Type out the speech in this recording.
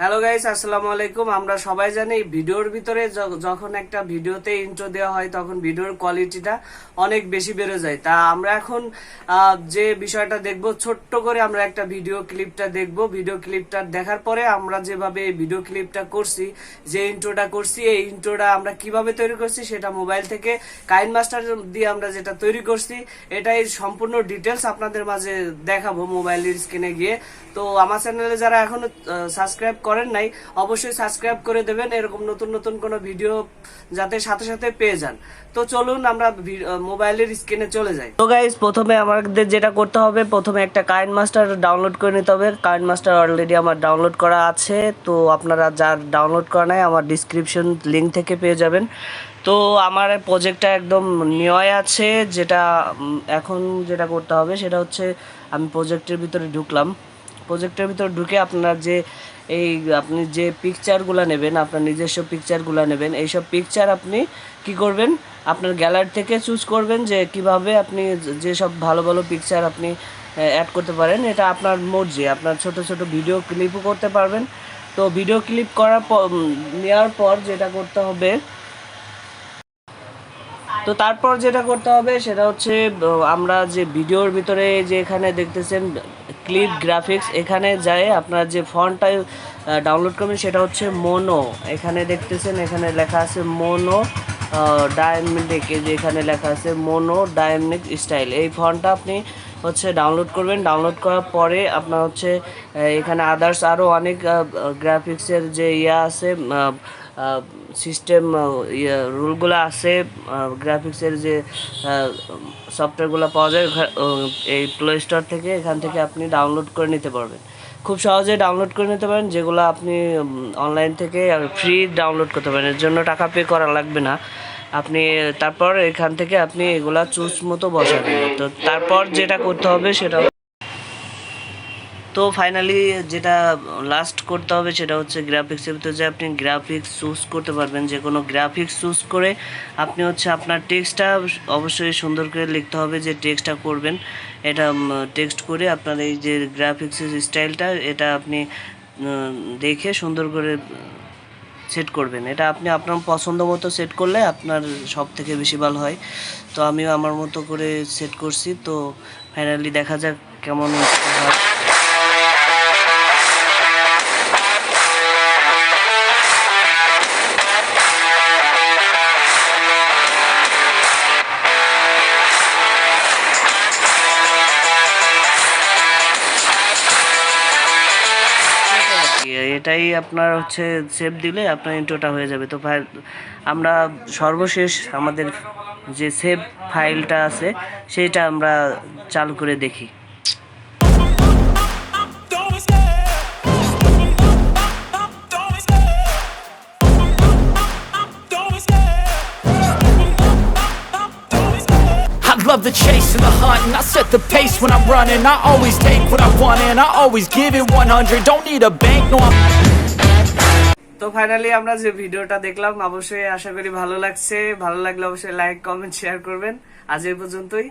Hello guys আসসালামু আলাইকুম। আমরা সবাই জানি ভিডিওর ভিতরে যখন একটা ভিডিওতে ইন্ট্রো দেওয়া হয়, তখন ভিডিওর কোয়ালিটিটা অনেক বেশি বেড়ে যায়। তা আমরা এখন যে বিষয়টা দেখব, ছোট্ট করে আমরা একটা ভিডিও ক্লিপটা দেখব। ভিডিও ক্লিপটা দেখার পরে আমরা যেভাবে ভিডিও ক্লিপটা করছি, যে ইন্ট্রোটা করছি, এই ইন্ট্রোটা আমরা কীভাবে তৈরি করছি, সেটা মোবাইল থেকে কাইন মাস্টার দিয়ে আমরা যেটা তৈরি করছি, এটাই সম্পূর্ণ ডিটেলস আপনাদের মাঝে দেখাবো মোবাইলের স্ক্রিনে গিয়ে। তো আমার চ্যানেলে যারা এখনও সাবস্ক্রাইব করেন নাই, অবশ্যই সাবস্ক্রাইব করে দেবেন, এরকম নতুন নতুন কোনো ভিডিও যাতে সাথে সাথে পেয়ে যান। তো চলুন আমরা মোবাইলের স্ক্রিনে চলে যাই। তো গাইজ প্রথমে আমাদের যেটা করতে হবে, প্রথমে একটা কাইন মাস্টার ডাউনলোড করে নিতে হবে। কাইন মাস্টার অলরেডি আমার ডাউনলোড করা আছে, তো আপনারা যার ডাউনলোড করা নাই, আমার ডিসক্রিপশন লিঙ্ক থেকে পেয়ে যাবেন। তো আমার প্রজেক্টটা একদম নিয় আছে, যেটা এখন যেটা করতে হবে, সেটা হচ্ছে আমি প্রজেক্টের ভিতরে ঢুকলাম। প্রজেক্টের ভিতর ঢুকে আপনার যে এই আপনি যে পিকচারগুলো নেবেন, আপনার নিজস্ব পিকচারগুলো নেবেন, এইসব পিকচার আপনি কি করবেন? আপনার গ্যালারি থেকে চুজ করবেন যে কীভাবে আপনি যেসব ভালো ভালো পিকচার আপনি অ্যাড করতে পারেন। এটা আপনার মর্জি। আপনার ছোট ছোট ভিডিও ক্লিপও করতে পারবেন। তো ভিডিও ক্লিপ করার পর নেওয়ার পর যেটা করতে হবে, তো তারপর যেটা করতে হবে সেটা হচ্ছে আমরা যে ভিডিওর ভিতরে যে এখানে দেখতেছেন ক্লিপ গ্রাফিক্স। এখানে যায় আপনার যে ফন্টটা ডাউনলোড করবেন সেটা হচ্ছে মোনো এখানে দেখতেছেন, এখানে লেখা আছে মোনো ডায়মন্ডিক যে এখানে লেখা আছে মোনো ডায়মন্ডিক স্টাইল এই ফন্টটা আপনি হচ্ছে ডাউনলোড করবেন। ডাউনলোড করার পরে আপনার হচ্ছে এখানে আদার্স আরও অনেক গ্রাফিক্সের যে ইয়া আছে সিস্টেম ইয়ে রুলগুলো আছে গ্রাফিক্সের যে সফটওয়্যারগুলো পাওয়া যায় এই প্লে স্টোর থেকে এখান থেকে আপনি ডাউনলোড করে নিতে পারবেন। খুব সহজে ডাউনলোড করে নিতে পারেন, যেগুলো আপনি অনলাইন থেকে ফ্রি ডাউনলোড করতে পারেন। এর জন্য টাকা পে করা লাগবে না। আপনি, তারপর এখান থেকে আপনি এগুলা চুজ মতো বসাবেন। তো তারপর যেটা করতে হবে সেটা তো ফাইনালি যেটা লাস্ট করতে হবে সেটা হচ্ছে গ্রাফিক্সের ভিতরে যে আপনি গ্রাফিক্স চুজ করতে পারবেন, যে কোনো গ্রাফিক্স চুজ করে আপনি হচ্ছে আপনার টেক্সটটা অবশ্যই সুন্দর করে লিখতে হবে যে টেক্সটটা করবেন। এটা টেক্সট করে আপনার এই যে গ্রাফিক্সের স্টাইলটা এটা আপনি দেখে সুন্দর করে সেট করবেন। এটা আপনি আপনার পছন্দ মতো সেট করলে আপনার সব থেকে বেশি ভালো হয়। তো আমিও আমার মতো করে সেট করছি। তো ফাইনালি দেখা যাক কেমন হয়। এটাই আপনার হচ্ছে সেভ দিলে আপনার ইন্ট্রোটা হয়ে যাবে। তো আমরা সর্বশেষ আমাদের যে সেভ ফাইলটা আছে, সেটা আমরা চালু করে দেখি। Love the chase and the hunt and I set the pace when I'm running I always take what I want and I always give it 100 Don't need a bank, no I'm তো finally আমরা যে ভিডিওটা দেখলাম অবশ্যই আশা করি ভালো লাগছে ভালো লাগলে অবশ্যই লাইক কমেন্ট শেয়ার করবেন আজ এই পর্যন্তই